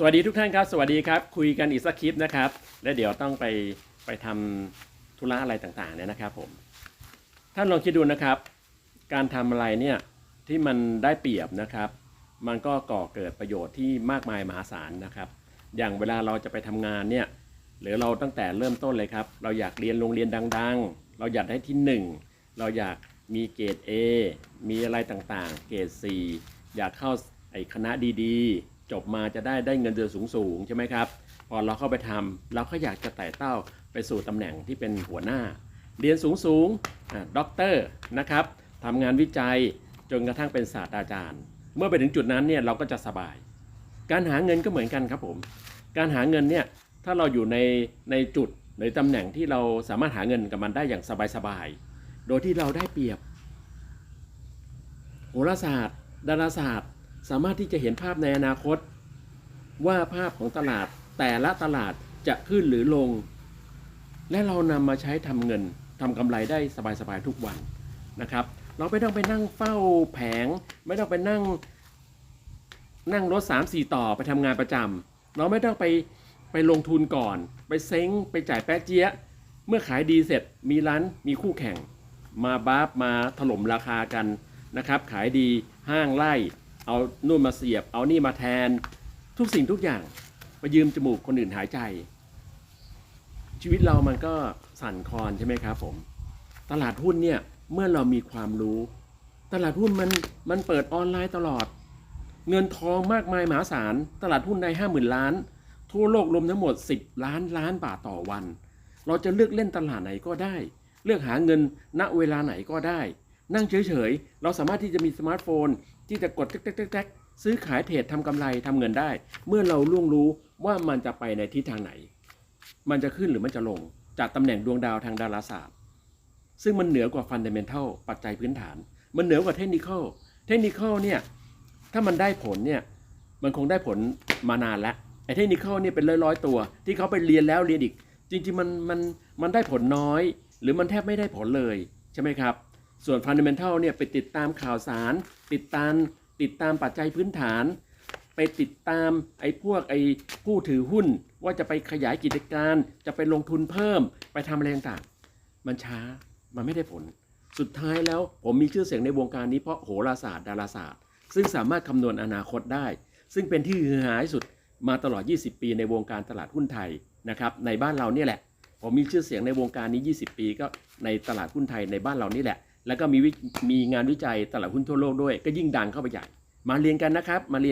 สวัสดีทุกท่านครับ สวัสดีครับ คุยกันอีกสักคลิปนะครับ และเดี๋ยวต้องไปไปทำธุระอะไรต่างๆเนี่ยนะครับผมท่านลองคิดดูนะครับ การทำอะไรเนี่ยที่มันได้เปรียบนะครับ มันก็ก่อเกิดประโยชน์ที่มากมายมหาศาลนะครับ อย่างเวลาเราจะไปทำงานเนี่ยหรือเราตั้งแต่เริ่มต้นเลยครับ เราอยากเรียนโรงเรียนดัง ๆ เราอยากได้ที่หนึ่งเราอยากมีเกรด A มีอะไรต่างๆ เกรด C อยากเข้าไอ้คณะดีๆ จบมาจะได้ได้เงินเดือนสูงๆใช่ไหมครับ พอเราเข้าไปทำเราก็อยากจะไต่เต้าไปสู่ตำแหน่งที่เป็นหัวหน้า เรียนสูงๆอะด็อกเตอร์นะครับทำงานวิจัยจนกระทั่งเป็นศาสตราจารย์ เมื่อไปถึงจุดนั้นเนี่ยเราก็จะสบาย การหาเงินก็เหมือนกันครับผม การหาเงินเนี่ยถ้าเราอยู่ในในจุดในตำแหน่งที่เราสามารถหาเงินกับมันได้อย่างสบายๆ โดยที่เราได้เปรียบโหราศาสตร์ ดาราศาสตร์ สามารถที่จะเห็นภาพในอนาคต ว่าภาพของตลาดแต่ละตลาดจะขึ้นหรือลง และเรานำมาใช้ทำเงินทำกำไรได้สบายๆทุกวันนะครับ เราไม่ต้องไปนั่งเฝ้าแผง ไม่ต้องไปนั่งนั่งรถ3 4 ต่อไปทำงานประจำเราไม่ต้องไปไปลงทุนก่อน ไปเซ้งไปจ่ายแป๊ะเจี๊ยะเมื่อขายดีเสร็จมีร้านมีคู่แข่ง มาบ้าฟมาถล่มราคากันนะครับ ขายดีห้างไล่ เอานู่นมาเสียบ เอานี่มาแทน ทุกสิ่งทุกอย่างไปยืมจมูกคนอื่นหายใจ ชีวิตเรามันก็สั่นคลอนใช่ไหมครับผม ตลาดหุ้นเนี่ยเมื่อเรามีความรู้ ตลาดหุ้นมันมันเปิดออนไลน์ตลอด เงินทองมากมายมหาศาลตลาดหุ้นได้ห้าหมื่นล้าน ทั่วโลกรวมทั้งหมด 10 ล้านล้านบาทต่อวัน เราจะเลือกเล่นตลาดไหนก็ได้ เลือกหาเงินณเวลาไหนก็ได้ นั่งเฉยๆ เราสามารถที่จะมีสมาร์ทโฟน ที่จะกดแท็กๆๆๆซื้อขายเทรดทำกำไรทำเงินได้ เมื่อเราล่วงรู้ว่ามันจะไปในทิศทางไหน มันจะขึ้นหรือมันจะลง จากตำแหน่งดวงดาวทางดาราศาสตร์ ซึ่งมันเหนือกว่าฟันเดเมนทัลปัจจัยพื้นฐาน มันเหนือกว่าเทคนิคอลเทคนิคอลเนี่ยถ้ามันได้ผลเนี่ยมันคงได้ผลมานานแล้วไอ้เทคนิคอลเนี่ยเป็นร้อยๆตัว ที่เขาไปเรียนแล้วเรียนอีก จริงๆมันมันมันได้ผลน้อย หรือมันแทบไม่ได้ผลเลยใช่ไหมครับ ส่วนฟันเดเมนทัลเนี่ยไปติดตามข่าวสาร ติดตามติดตามปัจจัยพื้นฐาน ไปติดตามไอ้พวกไอ้ผู้ถือหุ้น ว่าจะไปขยายกิจการ จะไปลงทุนเพิ่ม ไปทำอะไรต่างๆ มันช้ามันไม่ได้ผล สุดท้ายแล้วผมมีชื่อเสียงในวงการนี้เพราะโหราศาสตร์ดาราศาสตร์ ซึ่งสามารถคำนวณอนาคตได้ ซึ่งเป็นที่ฮือฮาที่สุดมาตลอด 20 ปีในวงการตลาดหุ้นไทยนะครับในบ้านเราเนี่ยแหละ ผมมีชื่อเสียงในวงการนี้ 20 ปีก็ในตลาดหุ้นไทยในบ้านเรานี่แหละ แล้วก็มีวิมีงานวิจัยตลาดหุ้นทั่วโลกด้วย ก็ยิ่งดังเข้าไปใหญ่ มาเรียนกันนะครับมาเรียน